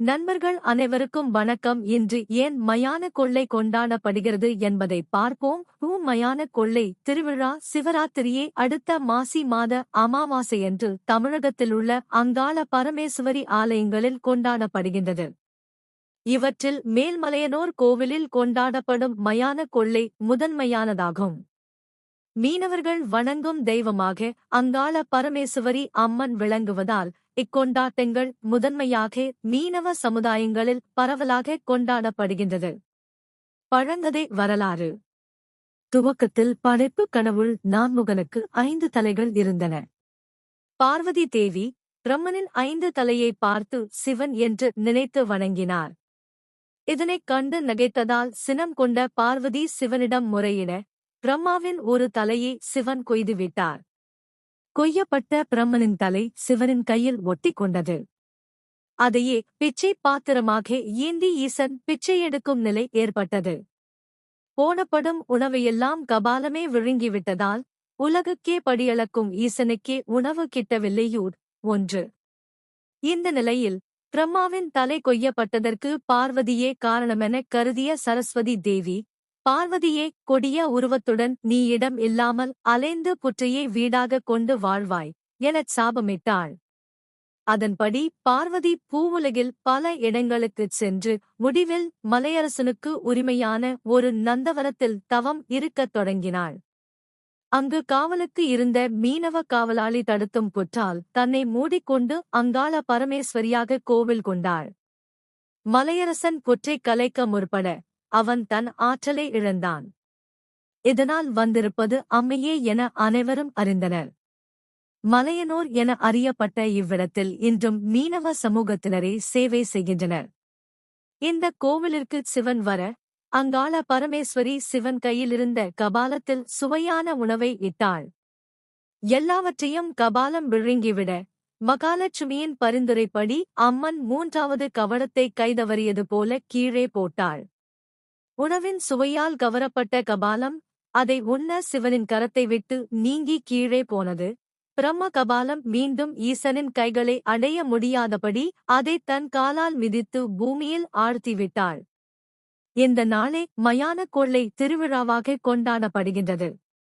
நண்பர்கள் அனைவருக்கும் வணக்கம். இன்று ஏன் மயான கொள்ளை கொண்டாடப்படுகிறது என்பதை பார்ப்போம். பூ மயான கொள்ளை திருவிழா சிவராத்திரியே அடுத்த மாசி மாத அமாவாசையன்று தமிழகத்திலுள்ள அங்காள பரமேஸ்வரி ஆலயங்களில் கொண்டாடப்படுகின்றது. இவற்றில் மேல்மலையனோர் கோவிலில் கொண்டாடப்படும் மயான கொள்ளை முதன்மையானதாகும். மீனவர்கள் வணங்கும் தெய்வமாக அங்காள பரமேசுவரி அம்மன் விளங்குவதால் இக்கொண்டாட்டங்கள் முதன்மையாக மீனவ சமுதாயங்களில் பரவலாக கொண்டாடப்படுகின்றது. பழங்கதை வரலாறு. துவக்கத்தில் படைப்பு கனவுள் நான்முகனுக்கு ஐந்து தலைகள் இருந்தன. பார்வதி தேவி பிரம்மனின் ஐந்து தலையை பார்த்து சிவன் என்று நினைத்து வணங்கினார். இதனைக் கண்டு நகைத்ததால் சினம் கொண்ட பார்வதி சிவனிடம் முறையிட பிரம்மாவின் ஒரு தலையை சிவன் கொய்துவிட்டார். கொய்யப்பட்ட பிரம்மனின் தலை சிவனின் கையில் ஒட்டிக் கொண்டது அதையே பிச்சை பாத்திரமாக ஏந்தி ஈசன் பிச்சை எடுக்கும் நிலை ஏற்பட்டது. போனப்படும் உணவையெல்லாம் கபாலமே விழுங்கிவிட்டதால் உலகுக்கே படியளக்கும் ஈசனுக்கே உணவு கிட்டவில்லையூர் ஒன்று. இந்த நிலையில் பிரம்மாவின் தலை கொய்யப்பட்டதற்கு பார்வதியே காரணமென கருதிய சரஸ்வதி தேவி பார்வதியே கொடிய உருவத்துடன் நீ இடம் இல்லாமல் அலைந்து புற்றையை வீடாகக் கொண்டு வாழ்வாய் எனச் சாபமிட்டாள். அதன்படி பார்வதி பூவுலகில் பல இடங்களுக்குச் சென்று முடிவில் மலையரசனுக்கு உரிமையான ஒரு நந்தவனத்தில் தவம் இருக்கத் தொடங்கினாள். அங்கு காவலுக்கு இருந்த மீனவ காவலாளி தடுத்தும் புற்றால் தன்னை மூடிக்கொண்டு அங்காள பரமேஸ்வரியாக கோவில் கொண்டாள். மலையரசன் புற்றைக் கலைக்க முற்பட அவன் தன் ஆற்றலை இழந்தான். இதனால் வந்திருப்பது அம்மையே என அனைவரும் அறிந்தனர். மலையனோர் என அறியப்பட்ட இவ்விடத்தில் இன்றும் மீனவ சமூகத்தினரே சேவை செய்கின்றனர். இந்த கோவிலிற்கு சிவன் வர அங்காள பரமேஸ்வரி சிவன் கையிலிருந்த கபாலத்தில் சுவையான உணவை இட்டாள். எல்லாவற்றையும் கபாலம் விழுங்கிவிட மகாலட்சுமியின் பரிந்துரைப்படி அம்மன் மூன்றாவது கவடத்தை கைதவறியது போல கீழே போட்டாள். உணவின் சுவையால் கவரப்பட்ட கபாலம் அதை உண்ண சிவனின் கரத்தை விட்டு நீங்கி கீழே போனது. பிரம்ம கபாலம் மீண்டும் ஈசனின் கைகளை அடைய முடியாதபடி அதை தன் காலால் மிதித்து பூமியில் ஆழ்த்திவிட்டாள் இந்த நாளே மயான கொள்ளை திருவிழாவாக கொண்டாடப்படுகின்றது.